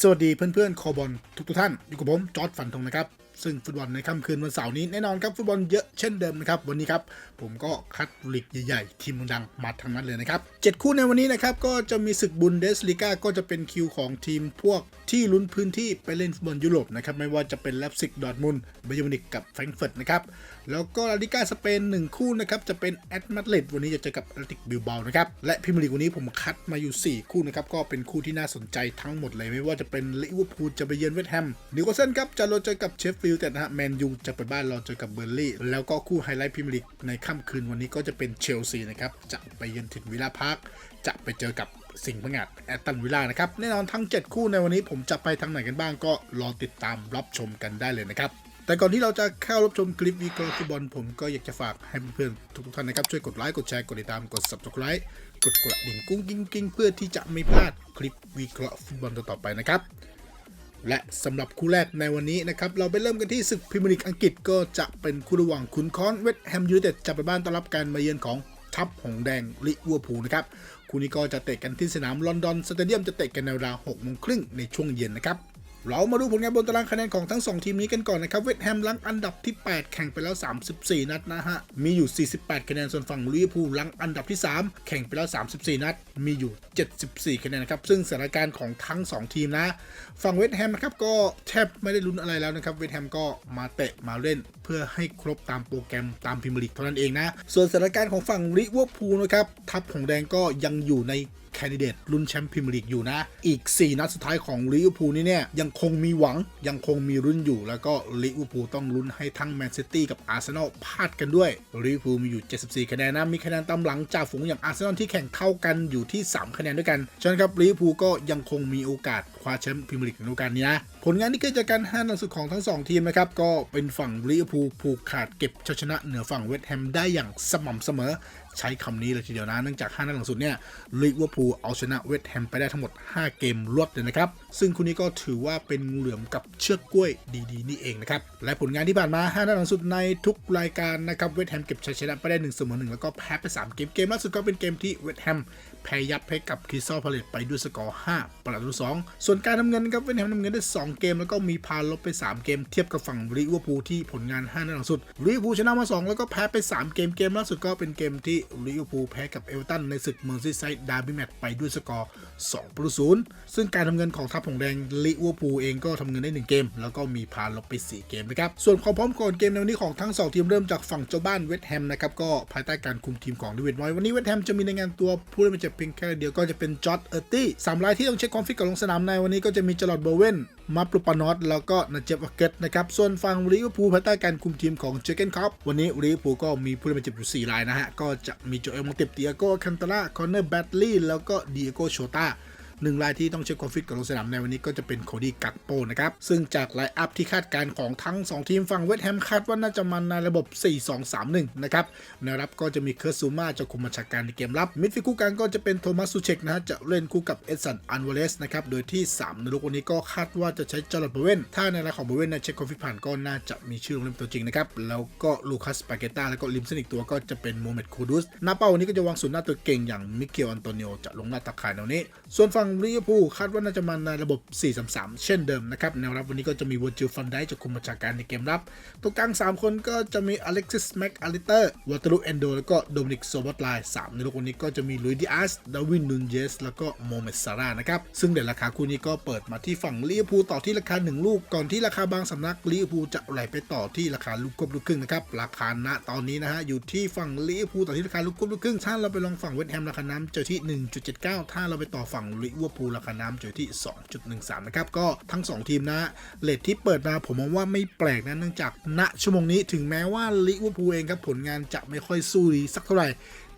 สวัสดีเพื่อนๆ คอบอลทุกๆท่าน อยู่กับผม จอร์ดฟันธงนะครับ ซึ่งฟุตบอลในค่ำคืนวันเสาร์นี้แน่นอนครับ ฟุตบอลเยอะเช่นเดิมนะครับ วันนี้ครับ ผมก็คัดลีกใหญ่ๆ ทีมดังมาทั้งนั้นเลยนะครับเจ็ดคู่ในวันนี้นะครับ ก็จะมีศึกบุนเดสลีกาก็จะเป็นคิวของทีมพวกที่ลุ้นพื้นที่ไปเล่นฟุตบอลยุโรปนะครับไม่ว่าจะเป็นแลปซิกดอร์ทมุนด์ไบเยอร์มิวนิกกับแฟรงก์เฟิร์ตนะครับ แล้วก็ลาลิกาสเปนหนึ่งคู่นะครับจะเป็นแอตมาดริดวันนี้จะเจอกับแอตเลติกบิลเบานะครับและพรีเมียร์ลีกวันนี้ผมคัดมาอยู่ 4 คู่นะครับก็เป็นคู่ที่น่าสนใจทั้งหมดเลยไม่ว่าจะเป็นลิเวอร์พูลจะไปเยือนเวสต์แฮมนิวคาสเซิลครับจะเราเจอกับเชฟฟิลด์แต่นะฮะแมนยูจะเปิดบ้านเราเจอกับเบอร์ลี่แล้วก็คู่ไฮไลท์พรีเมียร์ลีกในค่ำคืนวันนี้ก็จะเป็นเชลซีนะครับจะไปเยือนถิ่นวิลล่าพาร์คจะไปเจอกับสิงห์พังงาดแอตตันวิลล่านะครับแน่นอนทั้ง 7 คู่ในวันนี้ผมจะไปทางไหนกันบ้างก็รอติดตามรับชมกันได้เลยนะครับ แต่ก่อนที่เราจะเข้ารับชมคลิปวิเคราะห์ฟุตบอลผมก็อยากจะฝากให้เพื่อนๆทุกท่านนะครับ ช่วยกดไลค์กดแชร์กดติดตามกด subscribe กดกระดิ่งกุ้งกิ้งกิ้งเพื่อที่จะไม่พลาดคลิปวิเคราะห์ฟุตบอลต่อๆไปนะครับ และสำหรับคู่แรกในวันนี้นะครับ เราไปเริ่มกันที่ศึกพรีเมียร์ลีกอังกฤษก็จะเป็นคู่ระหว่างขุนคอนเวสต์แฮมยูไนเต็ดจะไปบ้านต้อนรับการมาเยือนของทัพหงแดงลิเวอร์พูลนะครับคู่นี้ก็จะเตะกันที่สนามลอนดอนสเตเดียมจะเตะกันในเวลา6โมงครึ่งในช่วงเย็นนะครับ เรามาดูผลงานบนตารางคะแนนของทั้ง 2 ทีมนี้กันก่อนนะครับ เวสต์แฮมลังอันดับที่ 8 แข่งไปแล้ว 34 นัดนะฮะ มีอยู่ 48 คะแนน ส่วนฝั่งลิเวอร์พูลลังอันดับที่ 3 แข่งไปแล้ว 34 นัด มีอยู่ 74 คะแนนนะครับ ซึ่งสถานการณ์ของทั้ง 2 ทีมนะ ฝั่งเวสต์แฮมนะครับก็แทบไม่ได้ลุ้นอะไรแล้วนะครับ เวสต์แฮมก็มาเตะมาเล่น เพื่อให้ครบตามโปรแกรมตามพรีเมียร์ลีกเท่านั้นเองนะ ส่วนสถานการณ์ของฝั่งลิเวอร์พูลนะครับ ทัพของแดงก็ยังอยู่ใน แคนดิเดตลุ้นแชมป์พรีเมียร์ลีกอยู่นะ อีก 4 นัดสุดท้ายของลิเวอร์พูลนี่เนี่ยยังคงมีหวังยังคงมีรุ่นอยู่ แล้วก็ลิเวอร์พูลต้องลุ้นให้ทั้งแมนซิตี้กับอาร์เซนอลพลาดกันด้วยลิเวอร์พูลมีอยู่ 74 คะแนนนะ มีคะแนนตามหลังจากฝูงอย่างอาร์เซนอลที่แข่งเท่ากันอยู่ที่ 3 คะแนนด้วยกันฉะนั้นครับลิเวอร์พูลก็ยังคงมีโอกาสคว้าแชมป์พรีเมียร์ลีกในฤดูกาลนี้นะผลงานที่เกิดจากการห้านัดสุดของทั้ง 2 ทีมนะครับ ก็เป็นฝั่งลิเวอร์พูลผูกขาดเก็บชัยชนะเหนือฝั่งเวสต์แฮมได้อย่างสม่ำเสมอ ใช้คำนี้เลยทีเดียวนะ เนื่องจาก 5 นัดหลังสุดเนี่ยลิเวอร์พูลเอาชนะเวสต์แฮมไปได้ทั้งหมด 5 เกมรวดเลยนะครับ ซึ่งคู่นี้ก็ถือว่าเป็นงูเหลือมกับเชือกกล้วยดีๆ นี่เองนะครับ และผลงานที่ผ่านมา 5 นัดหลังสุดในทุกรายการนะครับเวสต์แฮมเก็บชัยชนะไปได้1เสมอ1แล้วก็แพ้ไป 3 เกม เกมล่าสุดก็เป็นเกมที่เวสต์แฮม แพ้ยับให้กับคริสตัลพาเลตไปด้วยสกอร์ 5 ประตู2ส่วนการทำเงินครับเวสต์แฮมทำเงินได้ 2 เกม แล้วก็มีพาลบไป 3 เกม เทียบกับฝั่งลิเวอร์พูลที่ผลงาน5นัดหลังสุดลิเวอร์พูลชนะมา 2 แล้วก็แพ้ไป 3 เกมเกมล่าสุดก็เป็นเกมที่ลิเวอร์พูลแพ้กับเอเวอร์ตันในศึกเมอร์ซีไซด์ดาร์บี้แมตช์ไปด้วยสกอร์2ประตู0ซึ่งการทำเงินของทัพหงแดงลิเวอร์พูลเองก็ทำเงินได้ 1 เกม แล้วก็มีพาลบไป 4 เกมนะครับส่วนความพร้อมก่อนเกมในวันนี้ของทั้ง 2 ทีมเริ่มจากฝั่งเจ้าบ้านเวสต์แฮมนะครับก็ภายใต้การคุมทีมของดิวิดมอยวันนี้เวสต์แฮมจะมีในงานตัวผู้เล่นมาจากเพียงแค่เดียวก็จะเป็นจอร์ดเออร์ตี้สามรายที่ต้องเช็คความฟิตก่อนลงสนามในวันนี้ก็จะมีจอร์ดเบเวนมาปลุปานอตแล้วก็นาเจฟวเกตนะครับส่วนฝั่งลิเวอร์พูลภายใต้การคุมทีมของเจเกนคอปวันนี้ลิเวอร์พูลก็มีผู้เล่นบาดเจ็บอยู่4รายนะฮะก็จะมีโจเอลมองเต็บเตียโกคันตาร่าคอนเนอร์แบตลีแล้วก็ดิเอโกโชตา หนึ่งรายที่ต้องเช็คความฟิตก่อนลงสนามในวันนี้ก็จะเป็นโคดี้กักโปนะครับ ซึ่งจากไลน์อัพที่คาดการของทั้ง 2 ทีมฝั่งเวสต์แฮมคาดว่าน่าจะมันในระบบ 4-2-3-1 นะครับแนวรับก็จะมีเคิร์ซูมาจะคุมบัญชาการในเกมรับ มิดฟิลด์คู่กลางก็จะเป็นโทมัสซูเชกนะฮะจะเล่นคู่กับเอ็ดสันอันวเลสนะครับโดยที่3ในลูกวันนี้ก็คาดว่าจะใช้จอร์ดเบเวนถ้าในรายของเบเวนในเช็คความฟิตผ่านก็น่าจะมีชื่อลงเล่นตัวจริงนะครับแล้วก็ลูคัสปาเกต้าแล้วก็ลิมสันอีกตัวก็จะเป็นโมเมดคูดุสหน้าเป้าวันนี้ก็จะวางศูนย์หน้าตัวเก่งอย่างมิเกลอันโตนิโอจะลงหน้าตะข่ายแนวนี้ ส่วนฝั่งลิเวอร์พูลคาดว่าน่าจะมาในระบบ 4-3-3 เช่นเดิมนะครับแนวรับวันนี้ก็จะมีวอร์จิลฟันได้จะคุมบัญชาการในเกมรับตัวกลาง 3 คนก็จะมีอเล็กซิสแม็กอาริเตอร์วอเตอรุเอนโดแล้วก็โดมินิกโซบอตไลน์3ในลูกวันนี้ก็จะมีลุยดิอาสดาวินนุนเยสแล้วก็โมเมดซาร่านะครับ ซึ่งเดี๋ยวราคาคู่นี้ก็เปิดมาที่ฝั่งลิเวอร์พูลต่อที่ราคา 1 ลูก ก่อนที่ราคาบางสำนักลิเวอร์พูลจะไหลไปต่อที่ราคาลูกกบลูกครึ่งนะครับราคาณตอนนี้นะฮะอยู่ที่ฝั่งลิเวอร์พูลต่อที่ราคาลูกกบลูกครึ่งถ้าเราไปลองฝั่งเวสต์แฮมราคาน้ำเจอที่ 1.79 ถ้าเราไปต่อฝั่งลิเวอร์พูลราคาน้ำเจอที่ 2.13 นะครับ ก็ทั้ง 2 ทีมนะเลทที่เปิดมาผมมองว่าไม่แปลกนะเนื่องจากณชั่วโมงนี้ถึงแม้ว่าลิเวอร์พูลเองครับผลงานจะไม่ค่อยสู้ดีสักเท่าไหร่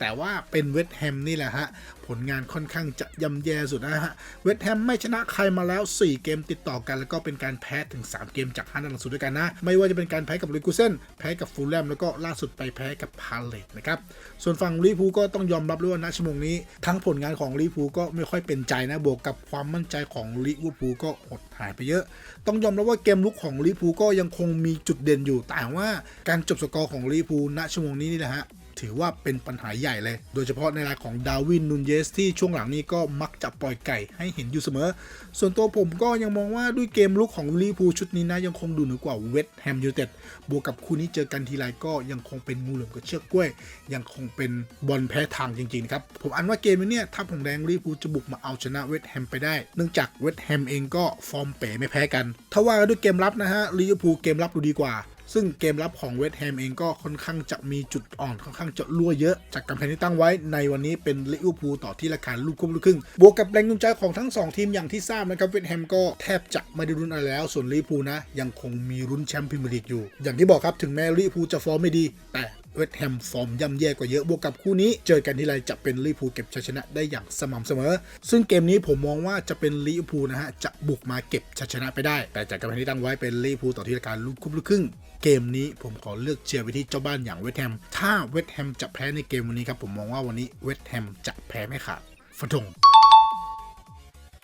แต่ว่าเป็นเวสต์แฮมนี่แหละฮะ ผลงานค่อนข้างจะย่ำแย่สุดนะฮะ เวสต์แฮมไม่ชนะใครมาแล้ว 4 เกมติดต่อกัน แล้วก็เป็นการแพ้ถึง 3 เกมจาก5นัดหลังสุดด้วยกันนะ ไม่ว่าจะเป็นการแพ้กับลิกูเซนแพ้กับฟูลแลมแล้วก็ล่าสุดไปแพ้กับพาเลตนะครับ ส่วนฝั่งลิพูก็ต้องยอมรับด้วยว่าณชั่วโมงนี้ ทั้งผลงานของลิพูก็ไม่ค่อยเป็นใจนะบวกกับความมั่นใจของลิเวอร์พูลก็หดหายไปเยอะ ต้องยอมรับว่าเกมลุกของลิพูก็ยังคงมีจุดเด่นอยู่แต่ว่าการจบสกอร์ของลิพูณชั่วโมงนี้นี่แหละฮะ ถือว่าเป็นปัญหาใหญ่เลย โดยเฉพาะในรายของดาวินนูนเยสที่ช่วงหลังนี้ก็มักจะปล่อยไก่ให้เห็นอยู่เสมอ ส่วนตัวผมก็ยังมองว่าด้วยเกมลุกของลิเวอร์พูลชุดนี้นะยังคงดูเหนือกว่าเวสต์แฮมยูไนเต็ดบวกกับคู่นี้เจอกันทีไรก็ยังคงเป็นงูเหลือมกับเชือกกล้วย ยังคงเป็นบอลแพ้ทางจริงๆครับผมอันว่าเกมนี้เนี่ยถ้าผงแดงลิเวอร์พูลจะบุกมาเอาชนะเวสต์แฮมไปได้ เนื่องจากเวสต์แฮมเองก็ฟอร์มเป๋ไม่แพ้กันถ้าว่าด้วยเกมรับนะฮะลิเวอร์พูลเกมรับดูดีกว่า ซึ่งเกมรับของเวสต์แฮมเองก็ค่อนข้างจะมีจุดอ่อนค่อนข้างจะรั่วเยอะ จากกำแพงที่ตั้งไว้ในวันนี้เป็นลิเวอร์พูลต่อที่ราคาลูกคุ้มลูกครึ่ง บวกกับแรงจูงใจของทั้ง 2 ทีมอย่างที่ทราบนะครับเวสต์แฮมก็แทบจะไม่ได้รุนอะไรแล้ว ส่วนลิเวอร์พูลนะยังคงมีรุนแชมป์พรีเมียร์ลีกอยู่ อย่างที่บอกครับถึงแม้ลิเวอร์พูลจะฟอร์มไม่ดี แต่เวสต์แฮมฟอร์มย่ำแย่กว่าเยอะ บวกกับคู่นี้ เจอกันที่ไรจะเป็นลิเวอร์พูลเก็บชัยชนะได้อย่างสม่ำเสมอ ซึ่งเกมนี้ผมมองว่าจะเป็นลิเวอร์พูลนะฮะจะบุกมาเก็บชัยชนะไปได้ แต่จากกำแพงที่ตั้งไว้เป็นลิเวอร์พูลต่อที่ราคาลูกคุ้มลูกครึ่ง เกมนี้ผมขอเลือกเชียร์ไปที่เจ้าบ้านอย่างเวสต์แฮม ถ้าเวสต์แฮมจะแพ้ในเกมวันนี้ครับผมมองว่าวันนี้เวสต์แฮมจะแพ้ไม่ขาดฟันธง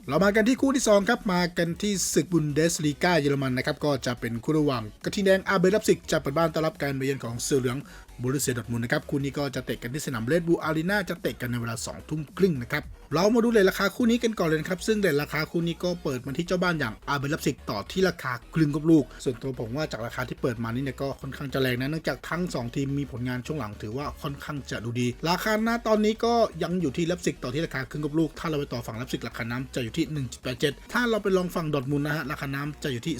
เรามากันที่คู่ที่ 2 ครับ มากันที่ศึกบุนเดสลีกาเยอรมันนะครับ ก็จะเป็นคู่ระหว่างกระทิงแดงอาเบรับสิกจะเปิดบ้านต้อนรับการมาเยือนของเสือเหลืองบรูเซียดอร์ทมุนนะครับ คู่นี้ก็จะเตะกันที่สนามเรดบูอารีนาจะเตะกันในเวลา2ทุ่มครึ่งนะครับ เรามาดูเลยราคาคู่นี้กันก่อนเลยครับ ซึ่งเลยราคาคู่นี้ก็เปิดมาที่เจ้าบ้านอย่างอาเบรับสิกต่อที่ราคาครึ่งกับลูก ส่วนตัวผมว่าจากราคาที่เปิดมานี่เนี่ยก็ค่อนข้างจะแรงนะเนื่องจากทั้ง 2 ทีมมีผลงานช่วงหลังถือว่าค่อนข้างจะดูดี ราคาหน้าตอนนี้ก็ยังอยู่ที่รับสิกต่อที่ราคาครึ่งกับลูก ถ้าเราไปต่อฝั่งรับสิกราคาน้ำจะอยู่ที่ 1.87 ถ้าเราไปลองฝั่งดอทมุนด์นะฮะราคาน้ำจะอยู่ที่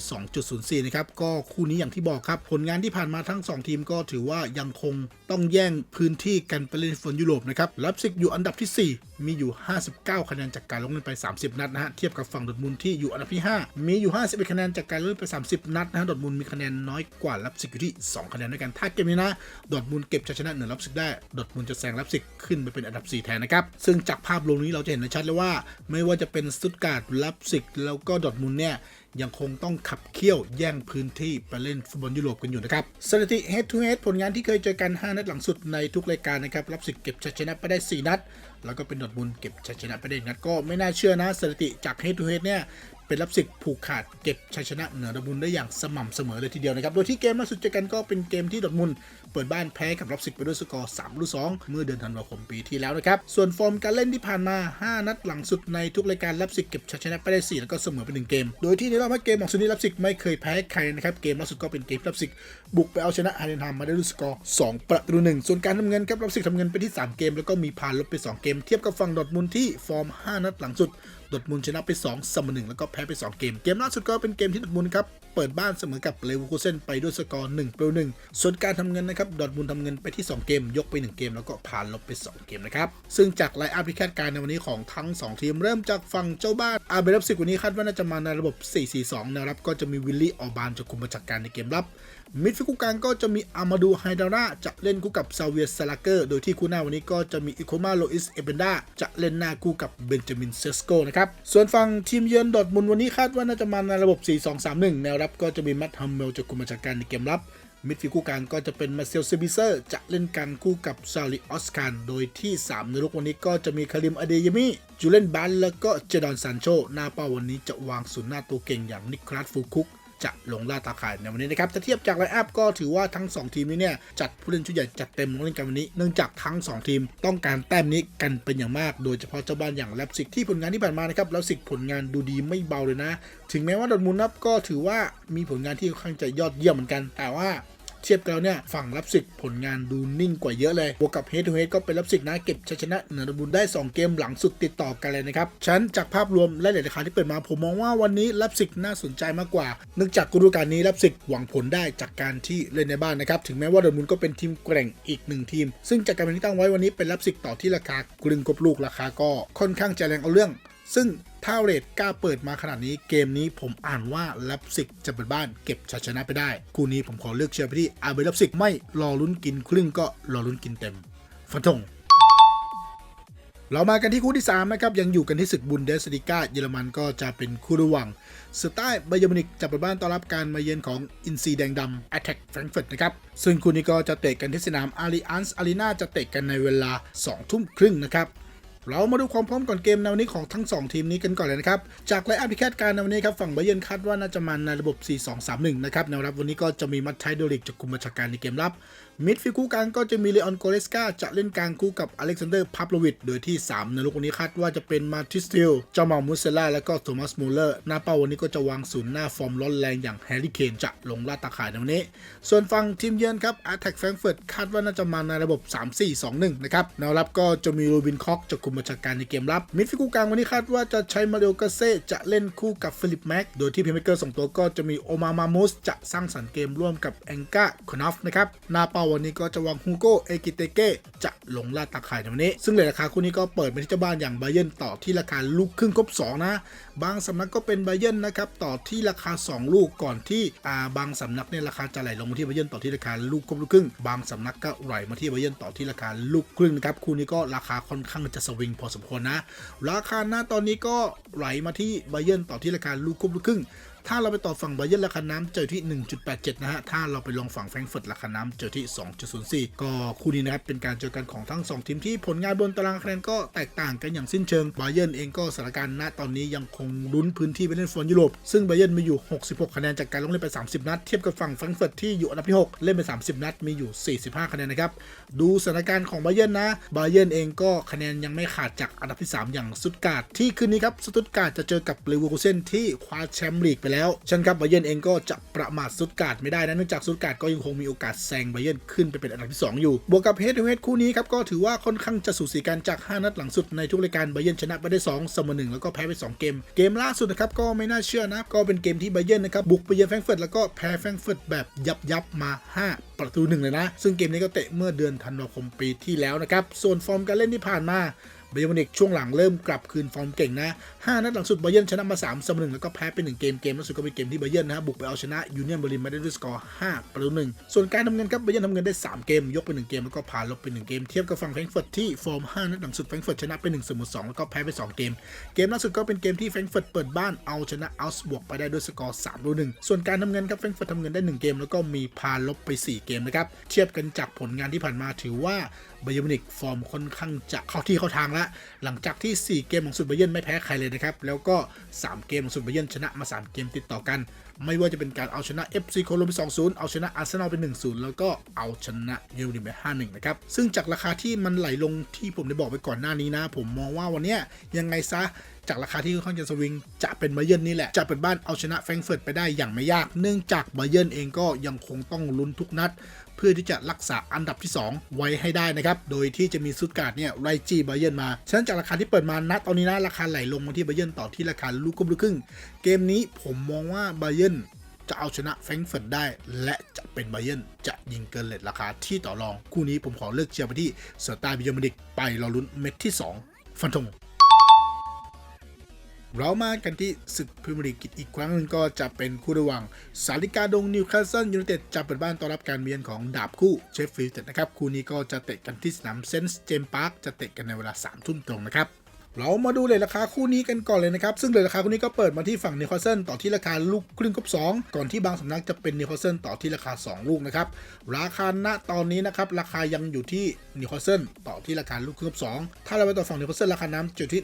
2.04 นะครับก็คู่นี้อย่างที่บอกครับผลงานที่ผ่านมาทั้ง 2 ทีมก็ถือว่ายังคงต้องแย่งพื้นที่กันไปเล่นฟุตบอลยุโรปนะครับรับสิกอยู่อันดับที่ 4มีอยู่ 59 คะแนนจากการลงเล่นไป 30 นัดนะฮะ เทียบกับฝั่งดอทมุนที่อยู่อันดับที่ 5 มีอยู่ 51 คะแนนจากการเล่นไป 30 นัดนะฮะ ดอทมุนมีคะแนนน้อยกว่ารับสิกอยู่ที่ 2 คะแนนด้วยกัน ถ้าเกมนี้นะ ดอทมุนเก็บชัยชนะเหนือรับสิกได้ ดอทมุนจะแซงรับสิกขึ้นไปเป็นอันดับ 4 แทนนะครับ ซึ่งจากภาพรวมนี้เราจะเห็นได้ชัดเลยว่า ไม่ว่าจะเป็นสตุตการ์ดรับสิกแล้วก็ดอทมุนเนี่ย ยังคงต้องขับเคี่ยวแย่งพื้นที่ไปเล่นฟุตบอลยุโรปกันอยู่นะครับสถิติ head to head ผลงานที่เคยเจอกัน 5 นัดหลังสุดในทุกรายการนะครับรับสิกเก็บชัยชนะไปได้ 4 นัด แล้วก็เป็นดอทมุนเก็บชัยชนะไปได้หนึ่งนัดก็ไม่น่าเชื่อนะสถิติจาก head to head เนี่ย เป็นรับสิกผูกขาดเก็บชัยชนะเหนือดอทมุนได้อย่างสม่ำเสมอเลยทีเดียวนะครับ โดยที่เกมล่าสุดเจอกันก็เป็นเกมที่ดอทมุนเปิดบ้านแพ้กับรับสิกไปด้วยสกอร์3ลูก2เมื่อเดือนธันวาคมปีที่แล้วนะครับ ส่วนฟอร์มการเล่นที่ผ่านมา 5 นัดหลังสุดในทุกรายการรับสิกเก็บชัยชนะไปได้ 4 แล้วก็เสมอไป1เกม โดยที่ในรอบ5เกมของซุนีรับสิกไม่เคยแพ้ใครนะครับเกมล่าสุดก็เป็นเกมรับสิกบุกไปเอาชนะฮาเดนฮามมาได้ด้วยสกอร์2ประตูหนึ่งส่วนการทำเงินครับรับสิกทำเงินไปที่ 3 เกม แล้วก็มีพานลบไป 2 เกม เทียบกับฝั่งดอทมุนที่ฟอร์ม 5 นัดหลังสุด ดอทมุนชนะไป2เสมอ1แล้วก็แพ้ไป 2 เกม เกมล่าสุดก็เป็นเกมที่ดอทมุนครับเปิดบ้านเสมอกับเลเวอร์คูเซนไปด้วยสกอร์1ประตู1ส่วนการทำเงินนะครับดอทมุนทำเงินไปที่ 2 เกม ยกไป 1 เกม แล้วก็ผ่านลบไป 2 เกมนะครับ ซึ่งจากไลน์อัพที่คาดการณ์ในวันนี้ของทั้ง 2 ทีมเริ่มจากฝั่งเจ้าบ้านอาเบรับสิกวันนี้คาดว่าน่าจะมาในระบบ 4-4-2แนวรับก็จะมีวิลลี่ออบานจะคุมประจัดการในเกมรับ มิดฟิลด์คู่กลางก็จะมีอามาดูไฮดาร่าจะเล่นคู่กับซาเวียสลาเกอร์ โดยที่คู่หน้าวันนี้ก็จะมีอิโคมาโลอิสเอเบนดาจะเล่นหน้าคู่กับเบนจามินเซสโกนะครับ ส่วนฝั่งทีมเยือนดอทมุนวันนี้คาดว่าน่าจะมาในระบบ 4-2-3-1 แนวรับก็จะมีแมตต์ฮัมเมลจะคุมจัดการในเกมรับมิดฟิลด์คู่กลางก็จะเป็นมาเซลเซบิเซอร์จะเล่นกันคู่กับซาลิออสคานโดยที่ 3 ในลูกวันนี้ก็จะมีคาริมอเดยมิจูเลนบันแล้วก็เจดอนซานโชหน้าเป้าวันนี้จะวางศูนย์หน้าตัวเก่งอย่างนิคลัสฟูคุก จะลงล่าตาข่ายในวันนี้นะครับถ้าเทียบจากไลน์อัพก็ถือว่าทั้ง 2 ทีมนี้เนี่ยจัดผู้เล่นชุดใหญ่จัดเต็มลงเล่นกันวันนี้ เนื่องจากทั้ง 2 ทีมต้องการแต้มนี้กันเป็นอย่างมาก โดยเฉพาะเจ้าบ้านอย่างแลปซิกที่ผลงานที่ผ่านมานะครับแล้วสิกผลงานดูดีไม่เบาเลยนะ ถึงแม้ว่าดอทมุนนับก็ถือว่ามีผลงานที่ค่อนข้างจะยอดเยี่ยมเหมือนกัน แต่ว่า เทียบกันแล้วเนี่ยฝั่งรับสิกผลงานดูนิ่งกว่าเยอะเลย บวกกับเฮดทูเฮดก็เป็นรับสิกนะเก็บชัยชนะเหนือดอร์ทมุนด์ได้ 2 เกมหลังสุดติดต่อกันเลยนะครับฉันจากภาพรวมและหลายๆราคาที่เปิดมาผมมองว่าวันนี้รับสิกน่าสนใจมากกว่าเนื่องจากฤดูกาลนี้รับสิกหวังผลได้จากการที่เล่นในบ้านนะครับถึงแม้ว่าดอร์มุนก็เป็นทีมแกร่งอีกหนึ่งทีม ซึ่งจากการที่ตั้งไว้วันนี้เป็นรับสิกต่อที่ราคากลึงกบลูกราคาก็ค่อนข้างจะแรงเอาเรื่อง ซึ่งถ้าเรทกล้าเปิดมาขนาดนี้เกมนี้ผมอ่านว่าลับสิกจะเปิดบ้านเก็บชัยชนะไปได้ คู่นี้ผมขอเลือกเชียร์ไปที่อาเบลับสิกไม่รอลุ้นกินครึ่งก็รอลุ้นกินเต็ม ฟันธงเรามากันที่คู่ที่ 3 นะครับ ยังอยู่กันที่ศึกบุนเดสลิก้าเยอรมันก็จะเป็นคู่ระหว่างสไตล์ไบยอมนิกจะเปิดบ้านต้อนรับการมาเยือนของอินซีแดงดำ Attack Frankfurt นะครับ ซึ่งคู่นี้ก็จะเตะกันที่สนามอารีอันส์อารีนาจะเตะกันในเวลา 2 ทุ่มครึ่งนะครับ เรามาดูความพร้อมก่อนเกมในวันนี้ของทั้ง 2 ทีมนี้กันก่อนเลยนะครับ จากไลน์อัพที่คาดการณ์ในวันนี้ครับฝั่งไบเยนคาดว่าน่าจะมาในระบบ 4-2-3-1 นะครับแนวรับวันนี้ก็จะมีมัตไทโดริกจากกลุ่มบัญชาการในเกมรับ มิดฟิลคู่กลางก็จะมีเลออนโกเลสกาจะเล่นกลางคู่กับอเล็กซานเดอร์พา l โลวิดโดยที่ 3 ในลูกวันนี้คาดว่าจะเป็นมาติสติลเจ้ามามุสเซล่าและก็โทมัสมูเลอร์ หน้าเป้าวันนี้ก็จะวางศูนย์หน้าฟอร์มร้อนแรงอย่างแฮร์รี่เคนจะลงลาดตาข่ายในวันนี้ ส่วนฝั่งทีมเยือนครับอาร์แทกแฟรงเฟิร์ตคาดว่าน่าจะมาในระบบ 3-4-2-1 นะครับแนวรับก็จะมีโรบินคอกจากกลุ่มบัญชาการในเกมรับมิดฟิลคู่กลางวันนี้คาดว่าจะใช้มาเรโอกาเซ่จะเล่นคู่กับฟิลิปแม็กโดยที่เพลย์เมเกอร์สองตัวก็จะมีโอมามามุสจะสร้างสรรค์เกมร่วมกับแองกาคอนอฟนะครับหน้าเป้าวันนี้ก็จะวางฮูโกเอกิเตเกจะลงลาดตาข่ายในวันนี้ ซึ่งเลยราคาคู่นี้ก็เปิดไปที่เจ้าบ้านอย่างไบเยนต่อที่ราคาลูกครึ่งครบ2นะ บางสำนักก็เป็นไบเยนนะครับต่อที่ราคา 2 ลูกก่อนที่อ่าบางสำนักเนี่ยราคาจะไหลลงมาที่ไบเยนต่อที่ราคาลูกครบลูกครึ่ง บางสำนักก็ไหลมาที่ไบเยนต่อที่ราคาลูกครึ่งนะครับคู่นี้ก็ราคาค่อนข้างจะสวิงพอสมควรนะ ราคาหน้าตอนนี้ก็ไหลมาที่ไบเยนต่อที่ราคาลูกครบลูกครึ่ง ถ้าเราไปต่อฝั่งไบเยนราคาน้ำเจอที่ 1.87 นะฮะ ถ้าเราไปลองฝั่งแฟรงก์เฟิร์ตราคาน้ำเจอที่ 2.04 ก็คู่นี้นะครับ เป็นการเจอกันของทั้ง 2 ทีมที่ผลงานบนตารางคะแนนก็แตกต่างกันอย่างสิ้นเชิงไบเยนเองก็สถานการณ์ณตอนนี้ยังคงลุ้นพื้นที่ไปเล่นฟุตบอลยุโรป ซึ่งไบเยนมีอยู่ 66 คะแนนจากการลงเล่นไป 30 นัด เทียบกับฝั่งแฟรงก์เฟิร์ตที่อยู่อันดับที่ 6 เล่นไป 30 นัด มีอยู่ 45 คะแนนนะครับ ดูสถานการณ์ของไบเยนนะไบเยนเองก็คะแนนยังไม่ขาดจากอันดับที่ 3 อย่างสุดการ์ดที่คืนนี้ครับสตุตการ์ดจะเจอกับเลเวอร์คูเซนที่คว้าแชมป์ลีกไปแล้วฉันครับไบเยนเองก็จะประมาทสตุตการ์ดไม่ได้นะเนื่องจากสตุตการ์ดก็ยังคงมีโอกาสแซงไบเยนขึ้นไปเป็นอันดับที่ 2 อยู่ บวกกับเฮดทูเฮดคู่นี้ครับก็ถือว่าค่อนข้างจะสูสีกันจาก 5 นัดหลังสุดในทุกรายการไบเยนชนะไปได้2เสมอ1แล้วก็แพ้ไป 2 เกม เกมล่าสุดนะครับก็ไม่น่าเชื่อนะก็เป็นเกมที่ไบเยนนะครับบุกไปเยือนแฟรงเฟิร์ตแล้วก็แพ้แฟรงเฟิร์ตแบบยับยับมา 5 ประตูหนึ่งเลยนะ ซึ่งเกมนี้ก็เตะเมื่อเดือนธันวาคมปีที่แล้วนะครับส่วนฟอร์มการเล่นที่ผ่านมา บยร์มินิกช่วงหลังเริ่มกลับคืนฟอร์มเก่งนะ 5 นัดหลังสุดไบเยร์นชนะมา3เสมอหนึ่งแล้วก็แพ้ไป1เกม เกมล่าสุดก็เป็นเกมที่ไบเยร์นนะฮะบุกไปเอาชนะยูเนียนเบอร์ลินมาได้ด้วยสกอร์5ประตูหนึ่งส่วนการทำเงินครับไบเยร์นทำเงินได้ 3 เกม ยกไป 1 เกมแล้วก็ผ่านลบไป 1 เกม เทียบกับฝั่งแฟรงก์เฟิร์ตที่ฟอร์ม 5 นัดหลังสุดแฟรงก์เฟิร์ตชนะไป1เสมอ2แล้วก็แพ้ไป 2 เกม เกมล่าสุดก็เป็นเกมที่แฟรงก์เฟิร์ตเปิดบ้านเอาชนะอัลส์บวกไปได้ด้วยสกอร์3ต่อ1ส่วนการทำเงินครับแฟรงก์เฟิร์ตทำเงินได้ 1 เกม แล้วก็มีพาลบไป 4 เกมนะครับเทียบกันจากผลงานที่ผ่านมาถือว่า บเยร์นมินิกฟอร์มค่อนข้างจะเข้าที่เข้าทางแล้วหลังจากที่ 4 เกมของสุดไบเยร์นไม่แพ้ใครเลยนะครับ แล้วก็ 3 เกมของสุดไบเยร์นชนะมา 3 เกมติดต่อกัน ไม่ว่าจะเป็นการเอาชนะ FC โคโลมไป2-0 เอาชนะอาร์เซนอลไป 1-0 แล้วก็เอาชนะเยอรมนีไป5-1 นะครับ ซึ่งจากราคาที่มันไหลลงที่ผมได้บอกไปก่อนหน้านี้นะ ผมมองว่าวันนี้ยังไงซะจากราคาที่ค่อนข้างจะสวิง จะเป็นไบเยนนี่แหละ จะเป็นบ้านเอาชนะแฟรงก์เฟิร์ตไปได้อย่างไม่ยาก เนื่องจากไบเยนเองก็ยังคงต้องลุ้นทุกนัด เพื่อที่จะรักษาอันดับที่ 2 ไว้ให้ได้นะครับ โดยที่จะมีซุดการ์ดเนี่ยไล่จี้ไบเยร์นมาฉะนั้นจากราคาที่เปิดมาณตอนนี้นะราคาไหลลงมาที่ไบเยร์นต่อที่ราคาลูกกุ้มลูกครึ่ง เกมนี้ผมมองว่าไบเยร์นจะเอาชนะแฟรงเฟิร์ตได้ และจะเป็นไบเยนจะยิงเกินเลทราคาที่ต่อรอง คู่นี้ผมขอเลือกเชียร์ไปที่สไตล์บิยร์มิดิกไปรอลุ้นเม็ดที่ 2 ฟันธง เรามากันที่ศึกพรีเมียร์ลีกอีกครั้งหนึ่งก็จะเป็นคู่ระหว่าง สาริกาดงนิวคาสเซิลยูไนเต็ดจะเปิดบ้านต้อนรับการเมียนของดาบคู่เชฟฟิลด์นะครับ คู่นี้ก็จะเตะกันที่สนามเซนส์เจมพาร์คจะเตะกันในเวลา3ทุ่มตรงนะครับ เรามาดูเลยราคาคู่นี้กันก่อนเลยนะครับ ซึ่งเลยราคาคู่นี้ก็เปิดมาที่ฝั่งนิคาสเซิลต่อที่ราคาลูกครึ่งครบ2ก่อนที่บางสำนักจะเป็นนิคาสเซิลต่อที่ราคา 2 ลูกนะครับ ราคาณตอนนี้นะครับ ราคายังอยู่ที่นิคาสเซิลต่อที่ราคาลูกครึ่งครบ2ถ้าเราไปต่อฝั่งนิคาสเซิลราคาน้ำจุดที่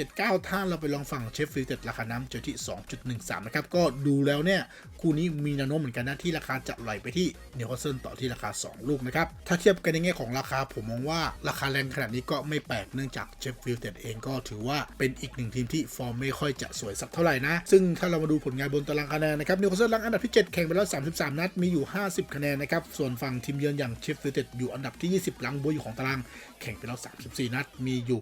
1.79 ถ้าเราไปลองฝั่งเชฟฟิลด์ราคาน้ำจุดที่ 2.13 นะครับ ก็ดูแล้วเนี่ยคู่นี้มีแนวโน้มเหมือนกันนะที่ราคาจะไหลไปที่นิคาสเซิลต่อที่ราคา 2 ลูกนะครับ ถ้าเทียบกันในแง่ของราคาผมมองว่าราคาแรงขนาดนี้ก็ไม่แปลกเนื่องจากเชฟฟิลด์เองก็ถือว่าเป็นอีกหนึ่งทีมที่ฟอร์มไม่ค่อยจะสวยสักเท่าไหร่นะ ซึ่งถ้าเรามาดูผลงานบนตารางคะแนนนะครับนิวคาสเซิลลังอันดับที่ 7 แข่งไปแล้ว 33 นัด มีอยู่ 50 คะแนนนะครับ ส่วนฝั่งทีมเยือนอย่างเชฟฟิลด์อยู่อันดับที่ 20หลังบัวอยู่ของตาราง แข่งไปแล้ว 34 นัด มีอยู่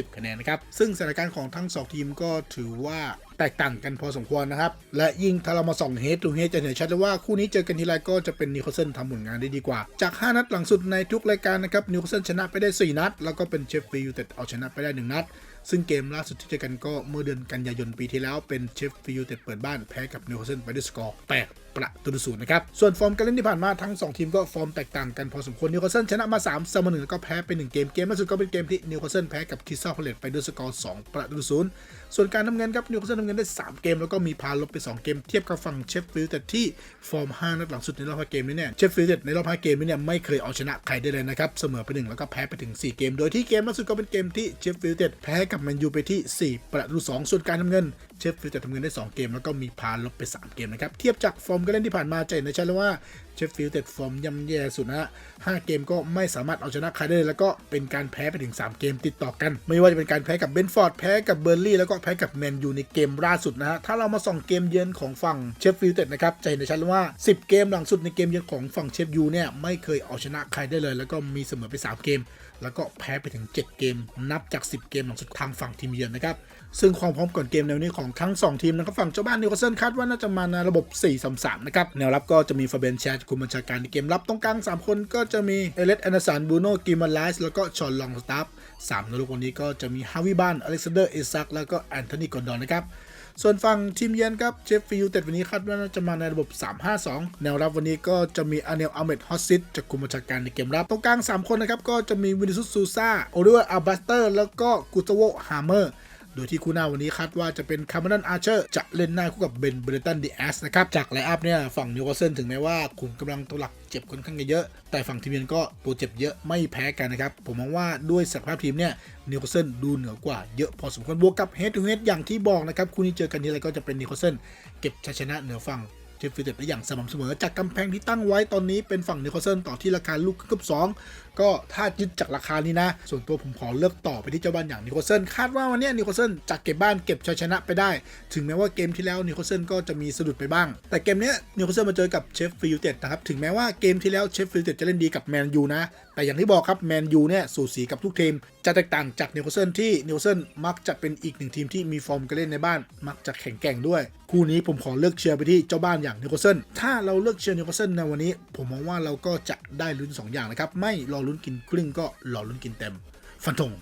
20 คะแนนนะครับ ซึ่งสถานการณ์ของทั้ง 2 ทีมก็ถือว่าแตกต่างกันพอสมควรนะครับ และยิ่งถ้าเรามาส่องเฮดทูเฮดจะเห็นชัดเลยว่าคู่นี้เจอกันทีไรก็จะเป็นนิวคาสเซนทำผลงานได้ดีกว่า จาก 5 นัดหลังสุดในทุกรายการนะครับนิวคาสเซนชนะไปได้ 4 นัด แล้วก็เป็นเชฟฟิลด์แต่เอาชนะไปได้ 1 นัด ซึ่งเกมล่าสุดที่เจอกันก็เมื่อเดือนกันยายนปีที่แล้วเป็นเชฟฟิลด์เปิดบ้านแพ้กับนิวคาสเซนไปด้วยสกอร์8 ประตูศูนย์นะครับ ส่วนฟอร์มการเล่นที่ผ่านมาทั้ง 2 ทีมก็ฟอร์มแตกต่างกันพอสมควรนิวคาสเซิลชนะมา3เสมอหนึ่งแล้วก็แพ้ไป 1 เกม เกมล่าสุดก็เป็นเกมที่นิวคาสเซิลแพ้กับคริสตัลพาเลตไปด้วยสกอร์2ประตูศูนย์ส่วนการทำเงินครับนิวคาสเซิลทำเงินได้ 3 เกม แล้วก็มีพาลบไป 2 เกมเทียบกับฝั่งเชฟฟิลด์แต่ที่ฟอร์ม5นัดหลังสุดในรอบ5เกมนี้เนี่ยเชฟฟิลด์ในรอบ5เกมนี้เนี่ยไม่เคยเอาชนะใครได้เลยนะครับเสมอไปหนึ่งแล้วก็แพ้ไปถึง 4 เกม โดยที่เกมล่าสุดก็เป็นเกมที่เชฟฟิลด์แพ้กับแมนยูไปที่ 4 ประตู2ส่วนการทำเงิน ชฟฟิลด์จะทำเงินได้ 2 เกม แล้วก็มีพาลบไป 3 เกมนะครับ เทียบจากฟอร์มการเล่นที่ผ่านมาจะเห็นได้ชัดเลยว่าเชฟฟิลด์เต็ดฟอร์มย่ำแย่สุดนะฮะ5เกมก็ไม่สามารถเอาชนะใครได้เลยแล้วก็เป็นการแพ้ไปถึง 3 เกมติดต่อกัน ไม่ว่าจะเป็นการแพ้กับเบนฟอร์ดแพ้กับเบอร์ลี่แล้วก็แพ้กับแมนยูในเกมล่าสุดนะฮะถ้าเรามาส่องเกมเยือนของฝั่งเชฟฟิลด์เต็ดนะครับจะเห็นได้ชัดเลยว่า 10 เกมหลังสุดในเกมเยือนของฝั่งเชฟยูเนี่ยไม่เคยเอาชนะใครได้เลย แล้วก็มีเสมอไป 3 เกม แล้วก็แพ้ไปถึง 7 เกม นับจาก 10 เกมหลังสุดทางฝั่งทีมเยือนนะครับ ซึ่งความพร้อมก่อนเกมแนวนี้ของทั้ง 2 ทีมนะครับฝั่งเจ้าบ้านนิวคาสเซิลคาดว่าน่าจะมาในระบบ 4-3-3 นะครับ แนวรับก็จะมีฟาเบนแชร์คุมบัญชาการในเกมรับตรงกลาง 3 คนก็จะมีเอเลสแอนเดอร์สันบูโน่กิมาไลส์แล้วก็ชอนลองสตาฟสามในลูกคนนี้ก็จะมีฮาวิบานอเล็กซานเดอร์เอซักแล้วก็แอนโทนีกอนดอนนะครับส่วนฝั่งทีมเยือนครับเชฟฟิลด์เต็ดวันนี้คาดว่าน่าจะมาในระบบ 3-5-2 แนวรับวันนี้ก็จะมีอาเนลอัลเมดฮอสซิตจากคุมบัญชาการในเกมรับ ตรงกลาง 3 คนนะครับ ก็จะมีวินิซุสซูซาโอริเวอร์อัลบัสเตอร์ แล้วก็กุตโวฮาร์เมอร์ โดยที่คู่หน้าวันนี้คาดว่าจะเป็นคาร์ม o นอาร์เชอร์จะเล่นหน้าคู่กับเบนเบรตันดีแอสนะครับจากไลอัพเนี่ยฝั่งนิวคาสเซิลถึงแม้ว่าขุมกำลังตัวหลักเจ็บค่อนข้างเยอะ แต่ฝั่งทีมเยือนก็ตัวเจ็บเยอะไม่แพ้กันนะครับ ผมมองว่าด้วยศักยภาพทีมเนี่ยนิวคาสเซิลดูเหนือกว่าเยอะพอสมควรบวกกับเฮดทูเฮดอย่างที่บอกนะครับคู่นี้เจอกันทีไรก็จะเป็นนิวคาสเซิลเก็บชัยชนะเหนือฝั่งเชฟฟิลด์ได้อย่างสม่ำเสมอ จากกำแพงที่ตั้งไว้ตอนนี้เป็นฝั่งนิวคาสเซิลต่อที่ราคาลูกขึ้นกับ2 ก็ถ้ายึดจากราคานี้นะ ส่วนตัวผมขอเลือกต่อไปที่เจ้าบ้านอย่างนิวคเซิลคาดว่าวันนี้นิวคเซิลจะเก็บบ้านเก็บชัยชนะไปได้ ถึงแม้ว่าเกมที่แล้วนิวคเซิลก็จะมีสะดุดไปบ้าง แต่เกมนี้นิวคเซิลมาเจอกับเชฟฟิลด์นะครับถึงแม้ว่าเกมที่แล้วเชฟฟิลด์จะเล่นดีกับแมนยูนะแต่อย่างที่บอกครับแมนยูเนี่ยสูสีกับทุกทีม จะแตกต่างจากนิวคเซิลที่นิวคเซิลมักจะเป็นอีกหนึ่งทีมที่มีฟอร์มการเล่นในบ้าน มักจะแข็งแกร่งด้วย คู่นี้ผมขอเลือกเชียร์ไปที่เจ้าบ้านอย่างนิวคเซิลถ้าเราเลือกเชียร์นิวคเซิลในวันนี้ ผมมองว่าเราก็จะได้ลุ้น2อย่างนะครับไม่รอลุ้นกินครึ่งก็รอลุ้นกินเต็ม ฟันธง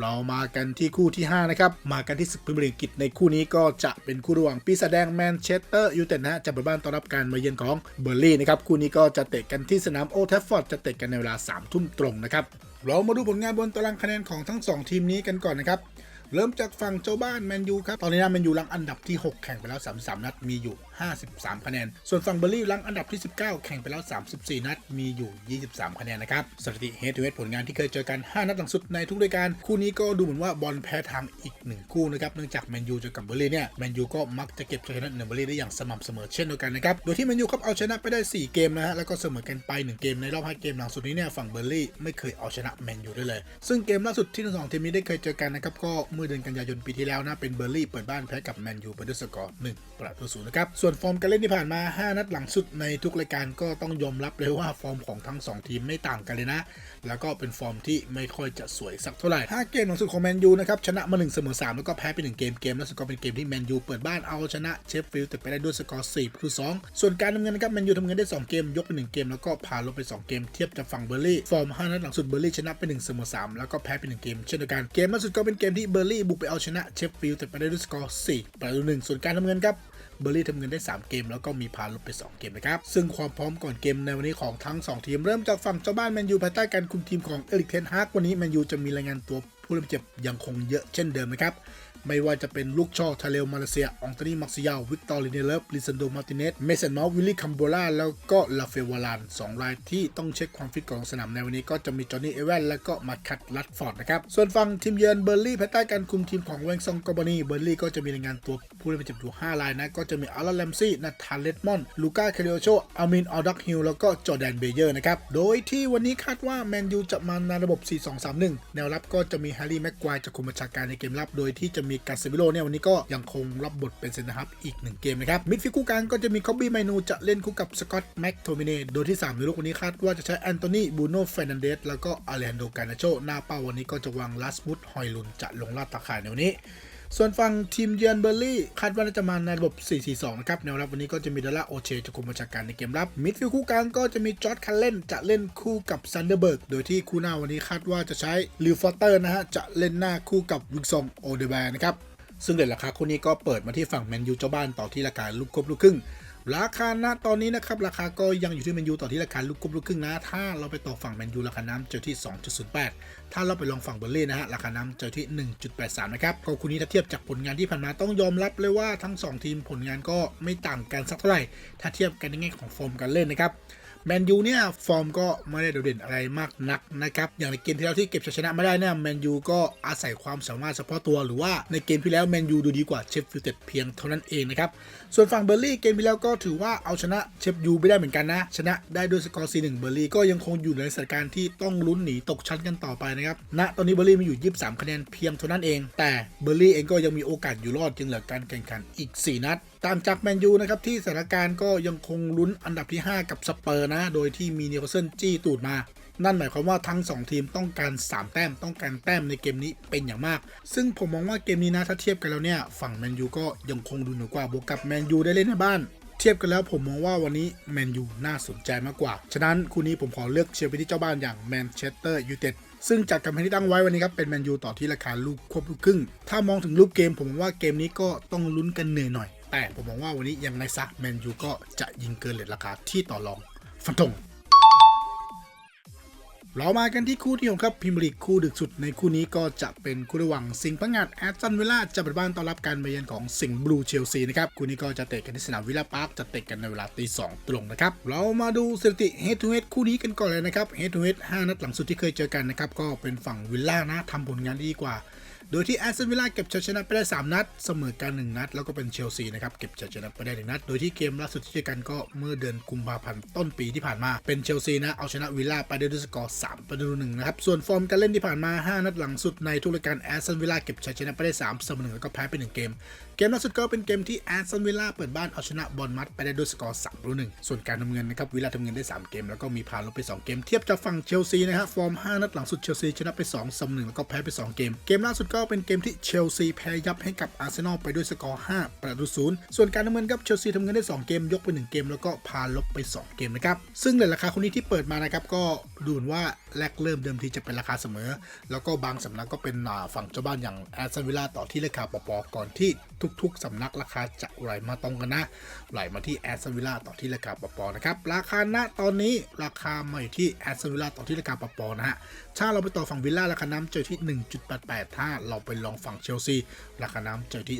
เรามากันที่คู่ที่ 5 นะครับ มากันที่ศึกพรีเมียร์ลีกอังกฤษในคู่นี้ก็จะเป็นคู่ระหว่างปีศาจแดงแมนเชสเตอร์ยูไนเต็ดนะฮะจะเปิดบ้านต้อนรับการมาเยือนของเบอร์ลี่นะครับ คู่นี้ก็จะเตะกันที่สนามโอทัฟฟอร์ดจะเตะกันในเวลา3ทุ่มตรงนะครับ เรามาดูผลงานบนตารางคะแนนของทั้ง 2 ทีมนี้กันก่อนนะครับเริ่มจากฝั่งเจ้าบ้านแมนยูครับ ตอนนี้นะแมนยูลังอันดับที่ 6 แข่งไปแล้ว 33 นัดมีอยู่ 53 คะแนน ส่วนฝั่งเบอร์ลี่ลังอันดับที่ 19 แข่งไปแล้ว 34 นัด มีอยู่ 23 คะแนนนะครับ สถิติเฮดทูเฮดผลงานที่เคยเจอกัน 5 นัดหลังสุดในทุกรายการ คู่นี้ก็ดูเหมือนว่าบอลแพ้ทางอีก 1 คู่นะครับ เนื่องจากแมนยูเจอกับเบอร์ลี่เนี่ย แมนยูก็มักจะเก็บชัยชนะเหนือเบอร์ลี่ได้อย่างสม่ำเสมอเช่นเดียวกันนะครับ โดยที่แมนยูครับเอาชนะไปได้ 4 เกมนะฮะ แล้วก็เสมอกันไป 1 เกมในรอบ 5 เกมหลังสุดนี้เนี่ยฝั่งเบอร์ลี่ไม่เคยเอาชนะแมนยูได้เลย ซึ่งเกมล่าสุดที่ทั้งสองทีมนี้ได้เคยเจอกันนะครับก็เมื่อเดือนกันยายนปีที่แล้วนะเป็นเบอร์ลี่เปิดบ้านแพ้กับแมนยูไปด้วยสกอร์1ประตูศูนย์นะครับส่วนฟอร์มการเล่นที่ผ่านมา 5 นัดหลังสุดในทุกรายการก็ต้องยอมรับเลยว่าฟอร์มของทั้ง 2 ทีมไม่ต่างกันเลยนะ แล้วก็เป็นฟอร์มที่ไม่ค่อยจะสวยสักเท่าไหร่ 5 เกมหลังสุดของแมนยูนะครับชนะมา1เสมอ3แล้วก็แพ้ไป 1 เกมเกมล่าสุดก็เป็นเกมที่แมนยูเปิดบ้านเอาชนะเชฟฟิลด์แต่ไปได้ด้วยสกอร์4ประตู2ส่วนการดำเนินนะครับแมนยูทำเงินได้ 2 เกมยกไป1เกมแล้วก็พาลบไป 2 เกมเทียบจากฝั่งเบอร์ลี่ฟอร์ม 5 นัดหลังสุดเบอร์ลี่ชนะไป1เสมอ3แล้วก็แพ้ไป1เกมเช่นเดียวกันเกมล่าสุดก็เป็นเกมที่เบอร์ลี่บุกไปเอาชนะเชฟฟิลด์แต่ไปได้ด้วยสกอร์4ประตู1ส่วนการทำเงินครับ เบอร์ลี่ทำเงินได้ 3 เกม แล้วก็มีพาลบไป 2 เกมนะครับ ซึ่งความพร้อมก่อนเกมในวันนี้ของทั้ง 2 ทีม เริ่มจากฝั่งเจ้าบ้านแมนยูภายใต้การคุมทีมของเอริกเทนฮากวันนี้แมนยูจะมีรายงานตัวผู้เล่นเจ็บยังคงเยอะเช่นเดิมนะครับ ไม่ว่าจะเป็นลูกช่อทาเลลมาเลเซีย อองตนีมักซิยาวิกตอร์ลิเนเลฟลิซันโดมาร์ติเนสเมสันมาวิลลี่คัมโบลาแล้วก็ลาเฟวาลานสองรายที่ต้องเช็คความฟิตของสนามในวันนี้ก็จะมีจอห์นนี่เอเวนและก็มาคัตลัดฟอร์ดนะครับ ส่วนฝั่งทีมเยือนเบอร์ลี่ภายใต้การคุมทีมของเวงซองกอบานีเบอร์ลี่ก็จะมีรายงานตัวผู้เล่นเจ็บอยู่5รายนะก็จะมีอาร์แลมซี่นาธานเลดมอนลูก้าคาริโอโชอามินออดักฮิลแล้วก็จอร์แดนเบเยอร์นะครับโดยที่วันนี้คาดว่าแมนยูจะมาในระบบ 4-2-3-1 แนวรับก็จะมีแฮร์รี่แม็กควายจะคุมบัญชาการในเกมรับโดยที่จะมีมีกาเซมิโลเนี่ยวันนี้ก็ยังคงรับบทเป็นเซนเตอร์ฮับอีกหนึ่งเกมนะครับมิดฟิลด์คู่กลางก็จะมีคอบบี้ไมนูจะเล่นคู่กับสกอตแม็กโทมิเนโดยที่ 3 ในลูกวันนี้คาดว่าจะใช้แอนโทนีบูโน่เฟรนันเดสแล้วก็อาเลนโดกานาโชหน้าเป้าวันนี้ก็จะวางลาสมุดฮอยลุนจะลงลาดตาข่ายในวันนี้ ส่วนฝั่งทีมเยือนเบอร์ลี่คาดว่าน่าจะมาในระบบ 4-4-2 นะครับแนวรับวันนี้ก็จะมีดาร่าโอเชจะคุมบัญชาการในเกมรับ มิดฟิลด์คู่กลางก็จะมีจอร์ดคันเล่นจะเล่นคู่กับซันเดอร์เบิร์ก โดยที่คู่หน้าวันนี้คาดว่าจะใช้ลิวฟอเตอร์นะฮะ จะเล่นหน้าคู่กับวิกซองโอเดแบร์นะครับ ซึ่งเดทราคาคู่นี้ก็เปิดมาที่ฝั่งแมนยูเจ้าบ้านต่อที่ราคาลูกกบลูกครึ่ง ราคาณตอนนี้นะครับ ราคาก็ยังอยู่ที่แมนยูต่อที่ราคาลูกกบลูกครึ่งนะ ถ้าเราไปต่อฝั่งแมนยูราคาน้ำเจอที่ 2.08 ถ้าเราไปลองฝั่งเบอร์ลี่นะฮะ ราคาน้ำเจอที่ 1.83 นะครับก็คู่นี้ถ้าเทียบจากผลงานที่ผ่านมาต้องยอมรับเลยว่าทั้ง 2 ทีมผลงานก็ไม่ต่างกันสักเท่าไหร่ ถ้าเทียบกันในแง่ของฟอร์มการเล่นนะครับแมนยูเนี่ย ฟอร์มก็ไม่ได้โดดเด่นอะไรมากนักนะครับ อย่างในเกมที่แล้วที่เก็บชัยชนะไม่ได้เนี่ยแมนยูก็อาศัยความสามารถเฉพาะตัวหรือว่าในเกมที่แล้วแมนยูดูดีกว่าเชฟฟิลด์เพียงเท่านั้นเองนะครับ ส่วนฝั่งเบอร์ลี่เกมที่แล้วก็ถือว่าเอาชนะเชฟยูไม่ได้เหมือนกันนะ ชนะได้ด้วยสกอร์4-1เบอร์ลี่ก็ยังคงอยู่ในสถานการณ์ที่ต้องลุ้นหนีตกชั้นกันต่อไปนะครับณตอนนี้เบอร์ลี่มีอยู่ 23 คะแนนเพียงเท่านั้นเอง แต่เบอร์ลี่เองก็ยังมีโอกาสอยู่รอดจึงเหลือการแข่งขันอีก 4 นัด ตามจากแมนยูนะครับที่สถานการณ์ก็ยังคงลุ้นอันดับที่ 5 กับสเปอร์นะ โดยที่มีเนิวคาสเซิลจี้ตูดมา นั่นหมายความว่าทั้ง 2 ทีมต้องการ 3 แต้มต้องการแต้มในเกมนี้เป็นอย่างมาก ซึ่งผมมองว่าเกมนี้นะถ้าเทียบกันแล้วเนี่ยฝั่งแมนยูก็ยังคงดูเหนือกว่าบวกกับแมนยูได้เล่นในบ้านเทียบกันแล้วผมมองว่าวันนี้แมนยูน่าสนใจมากกว่า ฉะนั้นคู่นี้ผมขอเลือกเชียร์ไปที่เจ้าบ้านอย่างแมนเชสเตอร์ยูไนเต็ดซึ่งจากกำแพงที่ตั้งไว้วันนี้ครับเป็นแมนยูต่อที่ราคาลูกควบลูกครึ่ง ถ้ามองถึงรูปเกมผมมองว่าเกมนี้ก็ต้องลุ้นกันเหนื่อยหน่อย แต่ผมมองว่าวันนี้ยังไงซะแมนยูก็จะยิงเกินเลทราคาที่ต่อรองฟันธง เรามากันที่คู่ที่หกครับพิมลิกคู่ดึกสุดในคู่นี้ก็จะเป็นคู่ระหว่างสิงห์พังงาดแอตตันวิลล่าจะเปิดบ้านต้อนรับการมาเยือนของสิงห์บลูเชลซีนะครับคู่นี้ก็จะเตะกันที่สนามวิลล่าพาร์คจะเตะกันในเวลาตีสองตรงนะครับเรามาดูสถิติเฮดทูเฮดคู่นี้กันก่อนเลยนะครับเฮดทูเฮดห้านัดหลังสุดที่เคยเจอกันนะครับก็เป็นฝั่งวิลล่านะทำผลงานดีกว่า โดยที่แอสตันวิลล่าเก็บชัยชนะไปได้ 3 นัด เสมอกัน 1 นัด แล้วก็เป็นเชลซีนะครับ เก็บชัยชนะไปได้ 1 นัด โดยที่เกมล่าสุดที่เจอกันก็เมื่อเดือนกุมภาพันธ์ต้นปีที่ผ่านมา เป็นเชลซีนะ เอาชนะวิลล่าไปได้ด้วยสกอร์3ประตูหนึ่งนะครับ ส่วนฟอร์มการเล่นที่ผ่านมา 5 นัดหลังสุดในทุกรายการแอสตันวิลล่าเก็บชัยชนะไปได้ 3 เสมอหนึ่งแล้วก็แพ้ไป1เกม เกมล่าสุดก็เป็นเกมที่แอสตันวิลล่าเปิดบ้านเอาชนะบอลมัดไปได้ด้วยสกอร์3ประตูหนึ่งส่วนการทำเงินนะครับวิลล่าทำเงินได้ 3 เกม แล้วก็มีพาลบไป 2 เกม เทียบจากฝั่งเชลซีนะฮะฟอร์ม 5 นัดหลังสุดเชลซีชนะไป2เสมอหนึ่งแล้วก็แพ้ไป 2 เกม เกมล่าสุดก็เป็นเกมที่เชลซีแพ้ยับให้กับอาร์เซนอลไปด้วยสกอร์5ประตูศูนย์ส่วนการทำเงินครับเชลซีทำเงินได้ 2 เกมยกไป 1 เกม แล้วก็พาลบไป 2 เกมนะครับซึ่งในราคาคนนี้ที่เปิดมานะครับก็ดูเหมือนว่าแรกเริ่มเดิมทีจะเป็นราคาเสมอ แล้วก็บางสำนักก็เป็นฝั่งเจ้าบ้านอย่างแอสตันวิลล่าต่อที่ราคาปอๆก่อนที่ทุกๆสำนักราคาจะไหลมาตรงกันนะ ไหลมาที่แอสตันวิลล่าต่อที่ราคาปอนะครับ ราคาณตอนนี้ราคามาอยู่ที่แอสตันวิลล่าต่อที่ราคาปอนะฮะ ถ้าเราไปต่อฝั่งวิลล่าราคาน้ำเจอที่ 1.88 ถ้าเราไปลองฝั่งเชลซีราคาน้ำเจอที่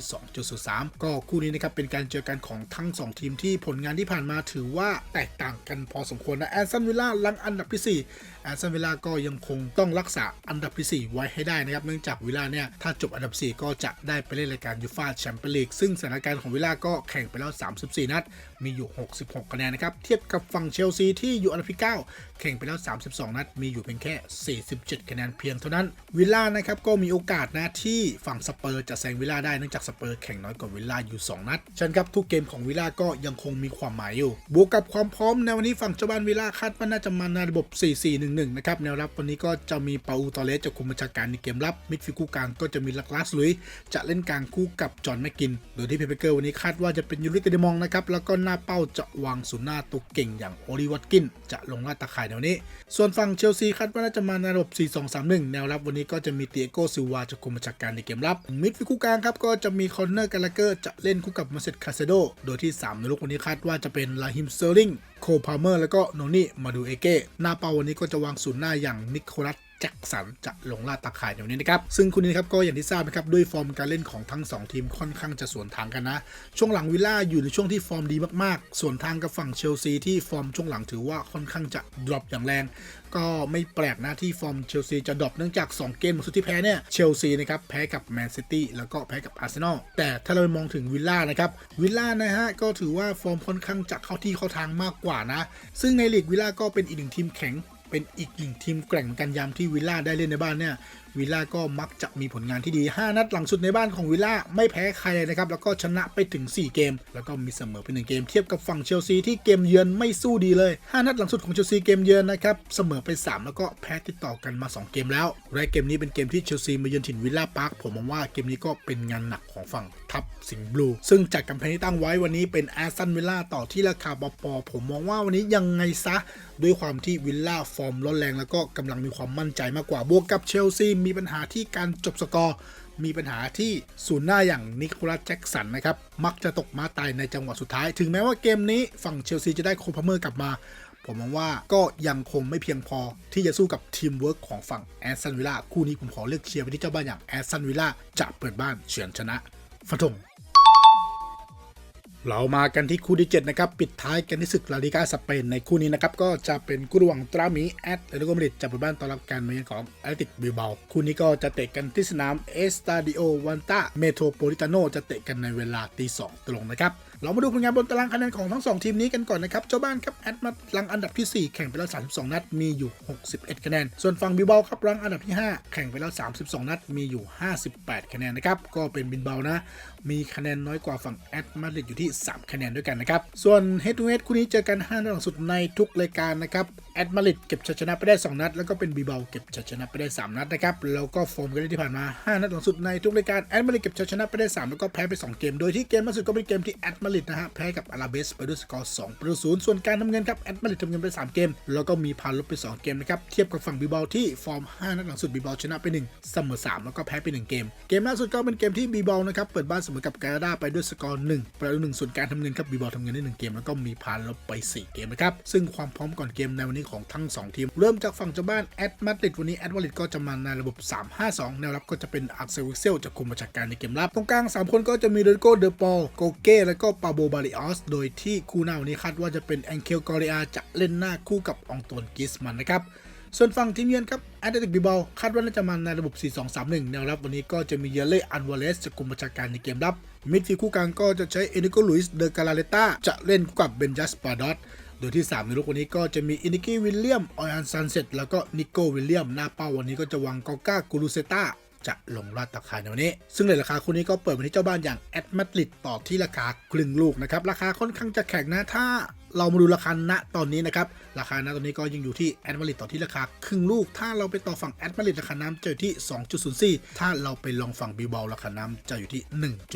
2.03 ก็คู่นี้นะครับเป็นการเจอกันของทั้ง 2 ทีมที่ผลงานที่ผ่านมาถือว่าแตกต่างกันพอสมควรนะแอสตันวิลล่าลังอันดับที่ 4 แอสตันวิลล่าก็ยังคงต้องรักษาอันดับที่ 4 ไว้ให้ได้นะครับ เนื่องจากวิลล่าเนี่ย ถ้าจบอันดับ 4 ก็จะได้ไปเล่นรายการยูฟ่าแชมเปียนลีก ซึ่งสถานการณ์ของวิลล่าก็แข่งไปแล้ว 34 นัด มีอยู่ 66 คะแนนนะครับ เทียบกับฝั่งเชลซีที่อยู่อันดับที่ 9 แข่งไปแล้ว 32 นัด มีอยู่เพียงแค่ 47 คะแนนเพียงเท่านั้น วิลล่านะครับก็มีโอกาสนะที่ฝั่งสเปอร์จะแซงวิลล่าได้เนื่องจากสเปอร์แข่งน้อยกว่าวิลล่าอยู่ 2 นัดฉะนันครับทุกเกมของวิลล่าก็ยังคงมีความหมายอยู่ บวกกับความพร้อมในวันนี้ฝั่งเจ้าบ้านวิลล่าคาดว่าน่าจะมาในระบบ 4-4-1-1 นะครับแนวรับวันนี้ก็จะมีเปาอูตอเลสจะคุมบัญชาการในเกมรับ มิดฟิลด์คู่กลางก็จะมีลักลาสลุย จะเล่นกลางคู่กับจอห์นแมกกิน โดยที่เพเปเกอร์วันนี้คาดว่าจะเป็นยูริเตเดมองนะครับแล้วก็หน้าเป้าจะวางศูนย์หน้าตัวเก่งอย่างโอลิวัตกินจะลงลาดตาข่ายแนวนี้ ส่วนฝั่งเชลซีคาดว่าน่าจะมาในระบบ 4-2-3-1 แนวรับวันนี้ก็จะมีเตียโกซิวาจะคุมบัญชาการในเกมรับ มิดฟิลด์คู่กลางครับก็จะมีคอนเนอร์กาลาเกอร์จะเล่นคู่กับมาเซตคาเซโด โดยที่ 3 ในลูกวันนี้คาดว่าจะเป็นลาฮิมเซอร์ลิงโคพาเมอร์แล้วก็โนนี่มาดูเอเก้หน้าเป้าวันนี้ก็จะวางศูนย์หน้าอย่างนิโคลัส แจ็คสันจะลงลาดตาข่ายเดี๋ยวนี้นะครับซึ่งคู่นี้ครับก็อย่างที่ทราบนะครับด้วยฟอร์มการเล่นของทั้ง 2 ทีมค่อนข้างจะสวนทางกันนะ ช่วงหลังวิลล่าอยู่ในช่วงที่ฟอร์มดีมากๆ ส่วนทางกับฝั่งเชลซีที่ฟอร์มช่วงหลังถือว่าค่อนข้างจะดรอปอย่างแรง ก็ไม่แปลกนะที่ฟอร์มเชลซีจะดรอปเนื่องจาก 2 เกมสุดที่แพ้เนี่ยเชลซีนะครับแพ้กับแมนซิตี้แล้วก็แพ้กับอาร์เซนอลแต่ถ้าเรามองถึงวิลล่านะครับวิลล่านะฮะก็ถือว่าฟอร์มค่อนข้างจะเข้าที่เข้าทางมากกว่านะ ซึ่งในลีกวิลล่าก็เป็นอีกหนึ่งทีมแข็ง เป็นอีกหนึ่งทีมแกร่งเหมือนกันยามที่วิลล่าได้เล่นในบ้านเนี่ยวิลล่าก็มักจะมีผลงานที่ดี 5 นัดหลังสุดในบ้านของวิลล่าไม่แพ้ใครเลยนะครับ แล้วก็ชนะไปถึง 4 เกม แล้วก็มีเสมอไปหนึ่งเกมเทียบกับฝั่งเชลซีที่เกมเยือนไม่สู้ดีเลย 5 นัดหลังสุดของเชลซีเกมเยือนนะครับเสมอไป 3 แล้วก็แพ้ติดต่อกันมา 2 เกมแล้วและเกมนี้เป็นเกมที่เชลซีมาเยือนถิ่นวิลล่าพาร์คผมมองว่าเกมนี้ก็เป็นงานหนักของฝั่ง ทัพสิงห์บลู ซึ่งจากกำแพงที่ตั้งไว้วันนี้เป็นแอสตันวิลล่าต่อที่ราคาปอปอผมมองว่าวันนี้ยังไงซะ ด้วยความที่วิลล่าฟอร์มร้อนแรงแล้วก็กำลังมีความมั่นใจมากกว่า บวกกับเชลซีมีปัญหาที่การจบสกอร์มีปัญหาที่ศูนย์หน้าอย่างนิโคลัสแจ็กสันนะครับ มักจะตกม้าตายในจังหวะสุดท้าย ถึงแม้ว่าเกมนี้ฝั่งเชลซีจะได้โคพาเมอร์กลับมา ผมมองว่าก็ยังคงไม่เพียงพอที่จะสู้กับทีมเวิร์กของฝั่งแอสตันวิลล่าคู่นี้ผมขอเลือกเชียร์ไปที่เจ้าบ้านอย่างแอสตันวิลล่าจะเปิดบ้านเฉือนชนะ ฟันธงเรามากันที่คู่ที่ 7 นะครับ ปิดท้ายกันที่ศึกลาลิกาสเปนในคู่นี้นะครับ ก็จะเป็นคู่ระหว่างตรามีแอตเลติโกมาดริดจะเปิดบ้านต้อนรับการมาเยือนของแอตติกบิลเบาคู่นี้ก็จะเตะกันที่สนามเอสตาดิโอวันตาเมโทรโพลิตาโนจะเตะกันในเวลาตีสองตรงนะครับ เรามาดูผลงานบนตารางคะแนนของทั้ง 2 ทีมนี้กันก่อนนะครับ เจ้าบ้านครับแอดมาลังอันดับที่ 4 แข่งไปแล้ว 32 นัด มีอยู่ 61 คะแนน ส่วนฝั่งบิบาครับรังอันดับที่ 5 แข่งไปแล้ว 32 นัด มีอยู่ 58 คะแนนนะครับ ก็เป็นบิลเบานะ มีคะแนนน้อยกว่าฝั่งแอดมาดริดอยู่ที่ 3 คะแนนด้วยกันนะครับ ส่วนเฮดทูเฮดคู่นี้เจอกัน5นัดหลังสุดในทุกรายการนะครับ แอดมาดริดเก็บชัยชนะไปได้ 2 นัด แล้วก็เป็นบีเบาเก็บชัยชนะไปได้ 3 นัดนะครับ แล้วก็โฟมกันที่ผ่านมา 5 นัดหลังสุดในทุกรายการ แอดมาดริดเก็บชัยชนะไปได้ 3 แล้วก็แพ้ไป 2 เกม โดยที่เกมล่าสุดก็เป็นเกมที่แอดมาดริดนะฮะแพ้กับอาราเบสไปด้วยสกอร์2ประตูศูนย์ส่วนการทำเงินครับแอดมาริดทำเงินไป 3 เกม แล้วก็มีพานลบไป 2 เกมนะครับเทียบกับฝั่งบีเบาที่ฟอร์ม 5 นัดหลังสุดบีเบาชนะไป1เสมอ3แล้วก็แพ้ไป 1 เกม เกมล่าสุดก็เป็นเกมที่บีเบานะครับเปิดบ้านเสมอกับแคนาดาไปด้วยสกอร์1ประตู1ส่วนการทำเงินครับบีเบาทำเงินได้1เกมแล้วก็มีพานลบไป 4 เกมนะครับซึ่งความพร้อมก่อนเกมในวันนี้ของทั้ง 2 ทีม เริ่มจากฝั่งเจ้าบ้านแอดมาริดวันนี้แอดมาริดก็จะมาในระบบ 3-5-2 แนวรับก็จะเป็นอักเซลวิเซลจะคุมประชาการในเกมรับตรงกลาง 3 คนก็จะมีโรดิโกเดอปอลโกเก้และก็ปาโบบาริออส โดยที่คู่หน้าวันนี้คาดว่าจะเป็นแองเคลกอริอาจะเล่นหน้าคู่กับอองตวนกิสมันนะครับ ส่วนฝั่งทีมเยือนครับแอตเลติกบิบอลคาดว่าน่าจะมาในระบบ 4-2-3-1 แนวรับวันนี้ก็จะมีเยเล่อันวาเลสจะกลุ่มประชาการในเกมรับ มิดฟิลด์คู่กลางก็จะใช้เอนิโกลุยส์เดอการาเลต้าจะเล่นคู่กับเบนจัสปาดอตโดยที่ 3 ในลูกวันนี้ก็จะมีอินิกี้วิลเลียม ออยอันซันเซตแล้วก็นิโกวิลเลียม หน้าเป้าวันนี้ก็จะวางกอก้ากูรูเซต้า จะลงลาดตะขายในวันนี้ ซึ่งในราคาคู่นี้ก็เปิดมาที่เจ้าบ้านอย่างแอดมาดริดต่อที่ราคาครึ่งลูกนะครับ ราคาค่อนข้างจะแข็งนะ ถ้าเรามาดูราคาณตอนนี้นะครับราคาณตอนนี้ก็ยังอยู่ที่แอดมาริดต่อที่ราคาครึ่งลูก ถ้าเราไปต่อฝั่งแอดมาริดราคาน้ำจะอยู่ที่ 2.04 ถ้าเราไปลองฝั่งบิลเบาราคาน้ำจะอยู่ที่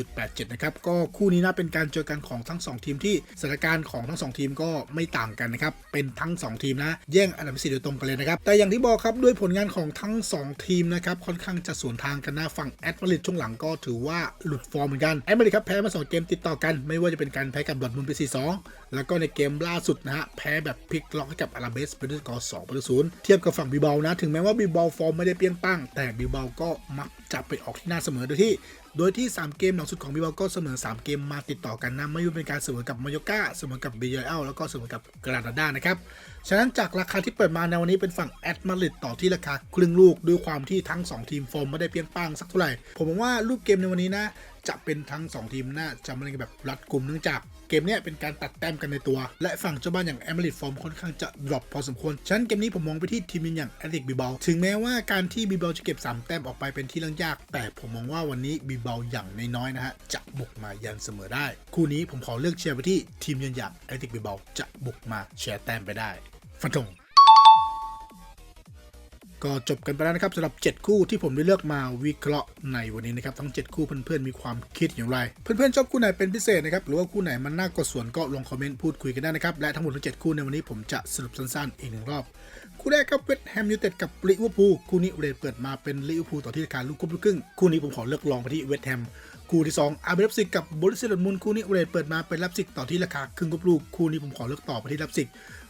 1.87 นะครับ ก็คู่นี้นะเป็นการเจอกันของทั้ง 2 ทีมที่สถานการณ์ของทั้ง 2 ทีมก็ไม่ต่างกันนะครับ เป็นทั้ง 2 ทีมนะ แย่งอันดับที่สี่โดยตรงกันเลยนะครับ แต่อย่างที่บอกครับด้วยผลงานของทั้ง 2 ทีมนะครับค่อนข้างจะสวนทางกันนะฝั่งแอดมาริดช่วงหลังก็ถือว่าหลุดฟอร์มเหมือนกันแอดมาริดครับแพ้มาสองเกมติดต่อกัน ไม่ว่าจะเป็นการแพ้กับดอทมุนไป 4-2 แล้วก็ในเกมล่าสุดนะฮะแพ้แบบพลิกล็อกให้กับอาราเบสไปด้วยสกอร์2ประตูศูนย์เทียบกับฝั่งบิลเบานะ ถึงแม้ว่าบิลเบาฟอร์มไม่ได้เปรี้ยงป้งแต่บิลเบาก็มักจะไปออกที่หน้าเสมอโดยที่โดยที่ 3 เกมหลังสุดของบิลเบาก็เสมอ 3 เกมมาติดต่อกันนะไม่ว่าเป็นการเสมอกับมายก้าเสมอกับบีเอลแล้วก็เสมอกับกรานาดานะครับ ฉะนั้นจากราคาที่เปิดมาในวันนี้เป็นฝั่งแอดมาริดต่อที่ราคาครึ่งลูกด้วยความที่ทั้ง 2 ทีมฟอร์มไม่ได้เปียงป้างสักเท่าไหร่ ผมมองว่ารูปเกมในวันนี้นะจะเป็นทั้ง 2 ทีมน่าจะมาเล่นกันแบบรัดกลุ่มเนื่องจาก เกมเนี้ยเป็นการตัดแต้มกันในตัว และฝั่งเจ้าบ้านอย่างแอมเบริดฟอร์มค่อนข้างจะดรอปพอสมควรฉะนั้นเกมนี้ผมมองไปที่ทีมอย่างแอตติกบีบอลถึงแม้ว่าการที่บีบอลจะเก็บ 3 แต้มออกไปเป็นที่เรื่องยาก แต่ผมมองว่าวันนี้บีบอลอย่างน้อยๆนะฮะจะบุกมายันเสมอได้ คู่นี้ผมขอเลือกเชียร์ไปที่ทีมอย่างแอตติกบีบอลจะบุกมาแชร์แต้มไปได้ ฟันธง ก็จบกันไปแล้วนะครับสำหรับ 7 คู่ที่ผมได้เลือกมาวิเคราะห์ในวันนี้นะครับทั้ง 7 คู่เพื่อนๆมีความคิดอย่างไร เพื่อนๆชอบคู่ไหนเป็นพิเศษนะครับหรือว่าคู่ไหนมันน่ากดส่วนก็ลงคอมเมนต์พูดคุยกันได้นะครับและทั้งหมดทั้ง7คู่ในวันนี้ผมจะสรุปสั้นๆอีกหนึ่งรอบ คู่แรกครับเวสต์แฮมยูไนเต็ดกับลิเวอร์พูลคู่นี้เรทเปิดมาเป็นลิเวอร์พูลต่อที่ราคาลูกคุบลูกครึ่งคู่นี้ผมขอเลือกลองไปที่เวสต์แฮมคู่ที่2อาร์เบรฟซิกกับบริสเซดมุนคู่นี้เรทเปิดมาเป็นลับซิกต่อที่ราคาครึ่งคุบลูกคู่นี้ผมขอเลือกต่อไปที่ลับซิก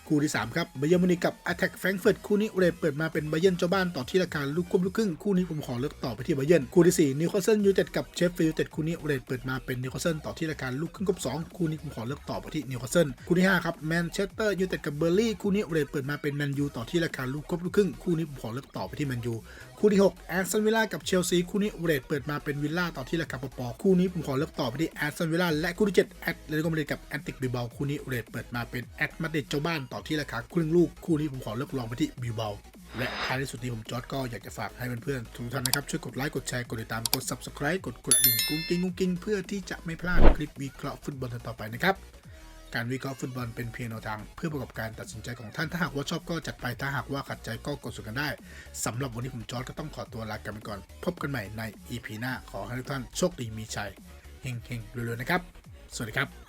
คู่ที่ 3 ครับไบเยอร์มูนิกกับ a t t a c k แฟรงเฟิร์ตคู่นี้เรทเปิดมาเป็นไบเยอร์เจ้าบ้านต่อที่ราคาลูกกุ้มลูกครึ่งคู่นี้ผมขอเลือกต่อไปที่ไบเยอร์คู่ที่ 4 นิวคาสเซิลยูเต็ดกับเชฟฟิลด์ยูเต็ดคู่นี้เรทเปิดมาเป็นนิวคาสเซิลต่อที่ราคาลูกครึ่งกับ2คู่นี้ผมขอเลือกต่อไปที่นิวคาสเซิลคู่ที่5ครับแมนเชสเตอร์ยูเต็ดกับเบอร์ลี่คู่นี้เรทเปิดมาเป็นแมนยูต่อที่ราคาลูกกุ้มลูกครึ่งคู่นี้ผมขอเลือกต่อไปที่แมนยูคู่ที่6แอสตันวิลล่ากับเชลซีคู่นี้เรทเปิดมาเป็นวิลล่าต่อที่ราคาปอคู่นี้ผมขอเลือกต่อไปที่แอสตันวิลล่าและคู่ที่7แอตเลติโกมาดริดกับแอนติกบิลเบาคู่นี้เรทเปิดมาเป็นแอตมาดริดเจ้าบ้านต่อที่ราคาครึ่งลูกคู่นี้ผมขอเลือกลองไปที่บิลเบาและท้ายที่สุดนี้ผมจอร์ดก็อยากจะฝากให้เพื่อนๆทุกท่านนะครับ ช่วยกดไลค์กดแชร์กดติดตามกด subscribe กดกระดิ่งกุ้งกิ้งกุ้งกิ้งเพื่อที่จะไม่พลาดคลิปวิเคราะห์ฟุตบอลต่อไปนะครับการวิเคราะห์ฟุตบอลเป็นเพียงแนวทาง เพื่อประกอบการตัดสินใจของท่าน ถ้าหากว่าชอบก็จัดไป ถ้าหากว่าขัดใจก็กดสุ่กันได้ สำหรับวันนี้ผมจอร์ดก็ต้องขอตัวลากันไปก่อน พบกันใหม่ใน EP หน้า ขอให้ทุกท่านโชคดีมีชัย เฮงๆรวยๆนะครับ สวัสดีครับ